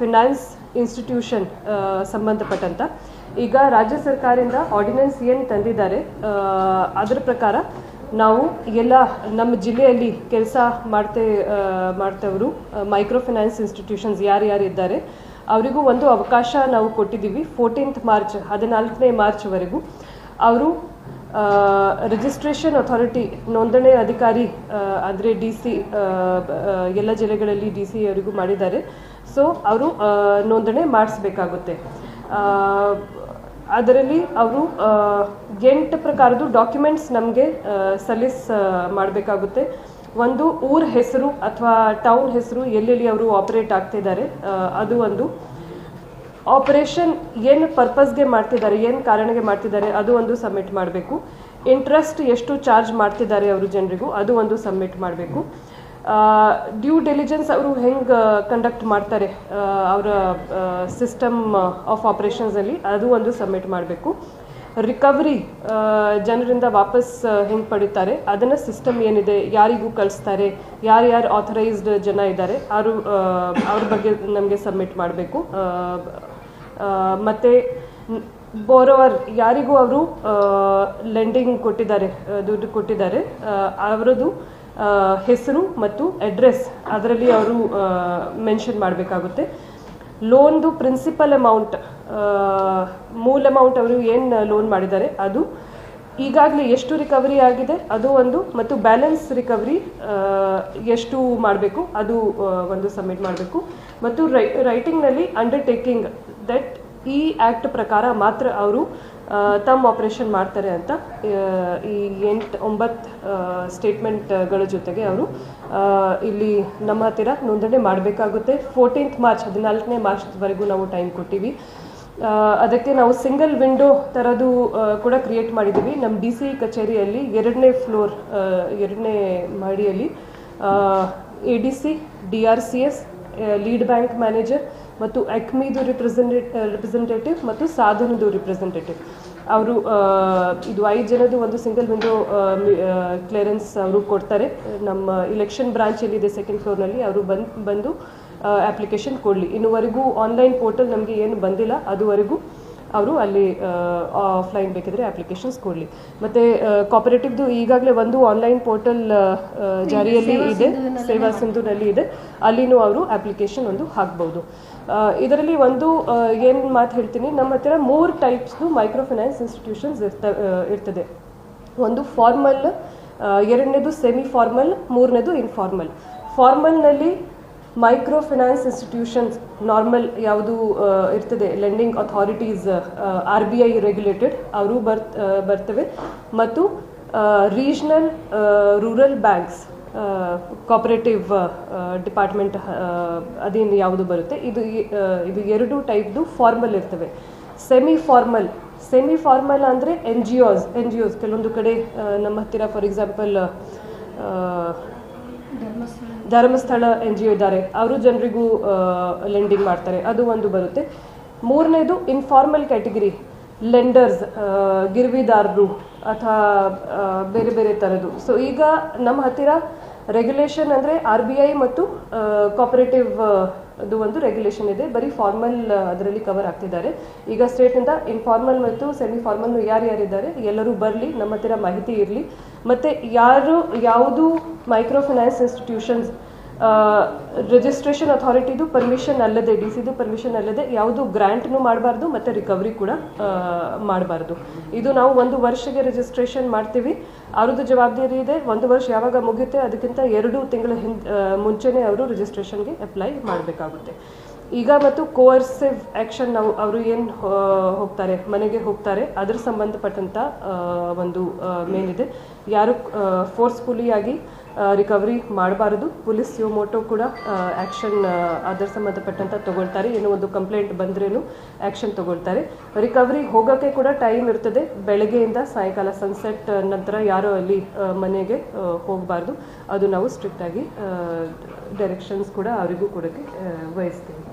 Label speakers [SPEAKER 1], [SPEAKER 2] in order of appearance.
[SPEAKER 1] Finance institution ಸಂಬಂಧಪಟ್ಟಂತ. ಈಗ ರಾಜ್ಯ ಸರ್ಕಾರದಿಂದ ಆರ್ಡಿನೆನ್ಸ್ ಏನು ತಂದಿದ್ದಾರೆ ಅದರ ಪ್ರಕಾರ ನಾವು ಎಲ್ಲ ನಮ್ಮ ಜಿಲ್ಲೆಯಲ್ಲಿ ಕೆಲಸ ಮಾಡ್ತೇ ಮಾಡ್ತವರು ಮೈಕ್ರೋ ಫಿನಾನ್ಸ್ ಇನ್ಸ್ಟಿಟ್ಯೂಷನ್ಸ್ ಯಾರ್ಯಾರು ಇದ್ದಾರೆ, ಅವರಿಗೂ ಒಂದು ಅವಕಾಶ ನಾವು ಕೊಟ್ಟಿದ್ದೀವಿ. ಫೋರ್ಟೀನ್ತ್ ಮಾರ್ಚ್, ಹದಿನಾಲ್ಕನೇ ಮಾರ್ಚ್ವರೆಗೂ ಅವರು ರಿಜಿಸ್ಟ್ರೇಷನ್ ಅಥಾರಿಟಿ ನೋಂದಣಿ ಅಧಿಕಾರಿ ಅಂದ್ರೆ ಡಿ ಸಿ ಎಲ್ಲ ಜಿಲ್ಲೆಗಳಲ್ಲಿ ಡಿ ಸಿ ಅವರಿಗೂ ಮಾಡಿದ್ದಾರೆ. ಸೊ ಅವರು ನೋಂದಣಿ ಮಾಡಿಸ್ಬೇಕಾಗುತ್ತೆ. ಅದರಲ್ಲಿ ಅವರು ಎಂಟು ಪ್ರಕಾರದ ಡಾಕ್ಯುಮೆಂಟ್ಸ್ ನಮಗೆ ಸಲ್ಲಿಸ್ ಮಾಡಬೇಕಾಗುತ್ತೆ. ಒಂದು ಊರ ಹೆಸರು ಅಥವಾ ಟೌನ್ ಹೆಸರು ಎಲ್ಲೆಲ್ಲಿ ಅವರು ಆಪರೇಟ್ ಆಗ್ತಿದ್ದಾರೆ ಅದು ಒಂದು. ಆಪರೇಷನ್ ಏನು ಪರ್ಪಸ್ಗೆ ಮಾಡ್ತಿದ್ದಾರೆ, ಏನು ಕಾರಣಕ್ಕೆ ಮಾಡ್ತಿದ್ದಾರೆ, ಅದು ಒಂದು ಸಬ್ಮಿಟ್ ಮಾಡಬೇಕು. ಇಂಟ್ರೆಸ್ಟ್ ಎಷ್ಟು ಚಾರ್ಜ್ ಮಾಡ್ತಿದ್ದಾರೆ ಅವರು ಜನರಿಗೂ, ಅದು ಒಂದು ಸಬ್ಮಿಟ್ ಮಾಡಬೇಕು. ಡ್ಯೂ ಡೆಲಿಜೆನ್ಸ್ ಅವರು ಹೆಂಗೆ ಕಂಡಕ್ಟ್ ಮಾಡ್ತಾರೆ ಅವರ ಸಿಸ್ಟಮ್ ಆಫ್ ಆಪರೇಷನ್ಸಲ್ಲಿ ಅದು ಒಂದು ಸಬ್ಮಿಟ್ ಮಾಡಬೇಕು. ರಿಕವರಿ ಜನರಿಂದ ವಾಪಸ್ ಹೆಂಗೆ ಪಡಿತಾರೆ, ಅದನ್ನು ಸಿಸ್ಟಮ್ ಏನಿದೆ, ಯಾರಿಗೂ ಕಳಿಸ್ತಾರೆ, ಯಾರ್ಯಾರು ಆಥರೈಸ್ಡ್ ಜನ ಇದ್ದಾರೆ, ಅವರು ಅವ್ರ ಬಗ್ಗೆ ನಮಗೆ ಸಬ್ಮಿಟ್ ಮಾಡಬೇಕು. ಮತ್ತು ಬೋರೋವರ್ ಯಾರಿಗೂ ಅವರು ಲೆಂಡಿಂಗ್ ಕೊಟ್ಟಿದ್ದಾರೆ ದುಡ್ಡು ಕೊಟ್ಟಿದ್ದಾರೆ ಅವರದು ಹೆಸರು ಮತ್ತು ಅಡ್ರೆಸ್ ಅದರಲ್ಲಿ ಅವರು ಮೆನ್ಷನ್ ಮಾಡಬೇಕಾಗುತ್ತೆ. ಲೋನ್ದು ಪ್ರಿನ್ಸಿಪಲ್ ಅಮೌಂಟ್ ಮೂಲ ಅಮೌಂಟ್ ಅವರು ಏನು ಲೋನ್ ಮಾಡಿದ್ದಾರೆ, ಅದು ಈಗಾಗಲೇ ಎಷ್ಟು ರಿಕವರಿ ಆಗಿದೆ, ಅದು ಒಂದು ಮತ್ತು ಬ್ಯಾಲೆನ್ಸ್ ರಿಕವರಿ ಎಷ್ಟು ಮಾಡಬೇಕು, ಅದು ಒಂದು ಸಬ್ಮಿಟ್ ಮಾಡಬೇಕು. ಮತ್ತು ರೈ ರೈಟಿಂಗ್ನಲ್ಲಿ ಅಂಡರ್ಟೇಕಿಂಗ್ ದಟ್ ಈ ಆ್ಯಕ್ಟ್ ಪ್ರಕಾರ ಮಾತ್ರ ಅವರು ತಮ್ಮ ಆಪರೇಷನ್ ಮಾಡ್ತಾರೆ ಅಂತ ಈ ಎಂಟು, ಒಂಬತ್ತು ಸ್ಟೇಟ್ಮೆಂಟ್ಗಳ ಜೊತೆಗೆ ಅವರು ಇಲ್ಲಿ ನಮ್ಮ ಹತ್ತಿರ ನೋಂದಣಿ ಮಾಡಬೇಕಾಗುತ್ತೆ. ಫೋರ್ಟೀನ್ತ್ ಮಾರ್ಚ್ ಹದಿನಾಲ್ಕನೇ ಮಾರ್ಚ್ವರೆಗೂ ನಾವು ಟೈಮ್ ಕೊಟ್ಟಿವಿ. ಅದಕ್ಕೆ ನಾವು ಸಿಂಗಲ್ ವಿಂಡೋ ಥರದ್ದು ಕೂಡ ಕ್ರಿಯೇಟ್ ಮಾಡಿದ್ದೀವಿ ನಮ್ಮ ಡಿ ಸಿ ಕಚೇರಿಯಲ್ಲಿ ಎರಡನೇ ಫ್ಲೋರ್ ಎರಡನೇ ಮಹಡಿಯಲ್ಲಿ A D C D R C S lead bank manager ಮತ್ತು ಅಕ್ಮಿದು ರಿಪ್ರೆಸೆಂಟೇಟ್ ರಿಪ್ರೆಸೆಂಟೇಟಿವ್ ಮತ್ತು ಸಾಧನದು ರಿಪ್ರೆಸೆಂಟೇಟಿವ್ ಅವರು ಇದು ಐದು ಜನದ್ದು ಒಂದು ಸಿಂಗಲ್ ವಿಂಡೋ ಕ್ಲಿಯರೆನ್ಸ್ ಅವರು ಕೊಡ್ತಾರೆ. ನಮ್ಮ ಇಲೆಕ್ಷನ್ ಬ್ರಾಂಚ್ ಎಲ್ಲಿದೆ ಸೆಕೆಂಡ್ ಫ್ಲೋರ್ನಲ್ಲಿ ಅವರು ಬಂದು ಬಂದು ಅಪ್ಲಿಕೇಶನ್ ಕೊಡಲಿ. ಇನ್ನುವರೆಗೂ ಆನ್ಲೈನ್ ಪೋರ್ಟಲ್ ನಮಗೆ ಏನು ಬಂದಿಲ್ಲ. ಅದುವರೆಗೂ ಅವರು ಅಲ್ಲಿ ಆಫ್ಲೈನ್ ಬೇಕಿದ್ರೆ ಅಪ್ಲಿಕೇಶನ್ಸ್ ಕೊಡಲಿ. ಮತ್ತೆ ಕಾಪರೇಟಿವ್ದು ಈಗಾಗಲೇ ಒಂದು ಆನ್ಲೈನ್ ಪೋರ್ಟಲ್ ಜಾರಿಯಲ್ಲಿ ಇದೆ. ಸೇವಾ ಸಿಂಧುನಲ್ಲಿ ಇದೆ. ಅಲ್ಲಿನೂ ಅವರು ಅಪ್ಲಿಕೇಶನ್ ಒಂದು ಹಾಕ್ಬೋದು. ಇದರಲ್ಲಿ ಒಂದು ಏನು ಮಾತು ಹೇಳ್ತೀನಿ. ನಮ್ಮ ಹತ್ತಿರ ಮೂರು ಟೈಪ್ಸ್ದು ಮೈಕ್ರೋ ಫೈನಾನ್ಸ್ ಇನ್ಸ್ಟಿಟ್ಯೂಷನ್ಸ್ ಇರ್ತ ಇರ್ತದೆ. ಒಂದು ಫಾರ್ಮಲ್ ಎರಡನೇದು ಸೆಮಿ ಫಾರ್ಮಲ್ ಮೂರನೇದು ಇನ್ಫಾರ್ಮಲ್ ಫಾರ್ಮಲ್ನಲ್ಲಿ ಮೈಕ್ರೋ ಫಿನಾನ್ಸ್ ಇನ್ಸ್ಟಿಟ್ಯೂಷನ್ಸ್ ನಾರ್ಮಲ್ ಯಾವುದು ಇರ್ತದೆ. Lending authorities R B I regulated ಅವರು ಬರ್ತ್ ಬರ್ತವೆ. ಮತ್ತು regional rural banks cooperative department ಅದೇನು ಯಾವುದು ಬರುತ್ತೆ. ಇದು ಇದು ಎರಡು ಟೈಪ್ದು ಫಾರ್ಮಲ್ ಇರ್ತವೆ. ಸೆಮಿ ಫಾರ್ಮಲ್ ಸೆಮಿ ಫಾರ್ಮಲ್ ಅಂದರೆ N G Os N G Os ಕೆಲವೊಂದು ಕಡೆ ನಮ್ಮ ಹತ್ತಿರ for example Dharmasthala N G O ಇದ್ದಾರೆ. ಅವರು ಜನರಿಗೂ ಲೆಂಡಿಂಗ್ ಮಾಡ್ತಾರೆ. ಅದು ಒಂದು ಬರುತ್ತೆ. ಮೂರನೇದು ಇನ್ಫಾರ್ಮಲ್ ಕ್ಯಾಟಗರಿ ಲೆಂಡರ್ಸ್ ಗಿರ್ವಿದಾರರು, ಅಥವಾ ಬೇರೆ ಬೇರೆ ಥರದ್ದು ಸೊ ಈಗ ನಮ್ಮ ಹತ್ತಿರ ರೆಗ್ಯುಲೇಷನ್ ಅಂದರೆ ಆರ್ ಬಿ ಐ ಮತ್ತು ಕಾಪರೇಟಿವ್ ಅದು ಒಂದು ರೆಗ್ಯುಲೇಷನ್ ಇದೆ. ಬರೀ ಫಾರ್ಮಲ್ ಅದರಲ್ಲಿ ಕವರ್ ಆಗ್ತಿದ್ದಾರೆ. ಈಗ ಸ್ಟೇಟ್ನಿಂದ ಇನ್ಫಾರ್ಮಲ್ ಮತ್ತು ಸೆಮಿ ಫಾರ್ಮಲ್ ಯಾರು ಯಾರಿದ್ದಾರೆ ಎಲ್ಲರೂ ಬರಲಿ, ನಮ್ಮ ಹತ್ತಿರ ಮಾಹಿತಿ ಇರಲಿ. ಮತ್ತು ಯಾರು, ಯಾವುದು ಮೈಕ್ರೋ ಫೈನಾನ್ಸ್ ಇನ್ಸ್ಟಿಟ್ಯೂಷನ್ಸ್ ರಿಜಿಸ್ಟ್ರೇಷನ್ ಅಥಾರಿಟಿದು ಪರ್ಮಿಷನ್ ಅಲ್ಲದೆ ಡಿ ಸಿದು ಪರ್ಮಿಷನ್ ಅಲ್ಲದೆ ಯಾವುದು ಗ್ರ್ಯಾಂಟ್ನು ಮಾಡಬಾರ್ದು ಮತ್ತು ರಿಕವರಿ ಕೂಡ ಮಾಡಬಾರ್ದು. ಇದು ನಾವು ಒಂದು ವರ್ಷಕ್ಕೆ ರಿಜಿಸ್ಟ್ರೇಷನ್ ಮಾಡ್ತೀವಿ. ಅವ್ರದ್ದು ಜವಾಬ್ದಾರಿ ಇದೆ. ಒಂದು ವರ್ಷ ಯಾವಾಗ ಮುಗಿಯುತ್ತೆ ಅದಕ್ಕಿಂತ ಎರಡು ತಿಂಗಳ ಹಿಂದ್ ಮುಂಚೆನೆ ಅವರು ರಿಜಿಸ್ಟ್ರೇಷನ್ಗೆ ಅಪ್ಲೈ ಮಾಡಬೇಕಾಗುತ್ತೆ. ಈಗ ಮತ್ತು ಕೋರ್ಸಿವ್ ಆ್ಯಕ್ಷನ್ ನಾವು, ಅವರು ಏನು ಹೋಗ್ತಾರೆ, ಮನೆಗೆ ಹೋಗ್ತಾರೆ, ಅದ್ರ ಸಂಬಂಧಪಟ್ಟಂಥ ಒಂದು ಮೇನಿದೆ ಯಾರು ಫೋರ್ಸ್ಫುಲಿಯಾಗಿ ರಿಕವರಿ ಮಾಡಬಾರದು. ಪೊಲೀಸ್ ಮೋಟೋ ಕೂಡ ಆ್ಯಕ್ಷನ್ ಅದರ ಸಂಬಂಧಪಟ್ಟಂತ ತಗೊಳ್ತಾರೆ. ಏನೋ ಒಂದು ಕಂಪ್ಲೇಂಟ್ ಬಂದ್ರೇನು ಆ್ಯಕ್ಷನ್ ತಗೊಳ್ತಾರೆ. ರಿಕವರಿ ಹೋಗೋಕ್ಕೆ ಕೂಡ ಟೈಮ್ ಇರ್ತದೆ. ಬೆಳಗ್ಗೆಯಿಂದ ಸಾಯಂಕಾಲ ಸನ್ಸೆಟ್ ನಂತರ ಯಾರೋ ಅಲ್ಲಿ ಮನೆಗೆ ಹೋಗಬಾರ್ದು. ಅದು ನಾವು ಸ್ಟ್ರಿಕ್ಟಾಗಿ ಡೈರೆಕ್ಷನ್ಸ್ ಕೂಡ ಅವರಿಗೂ ಕೊಡೋಕ್ಕೆ ವಹಿಸ್ತೀವಿ.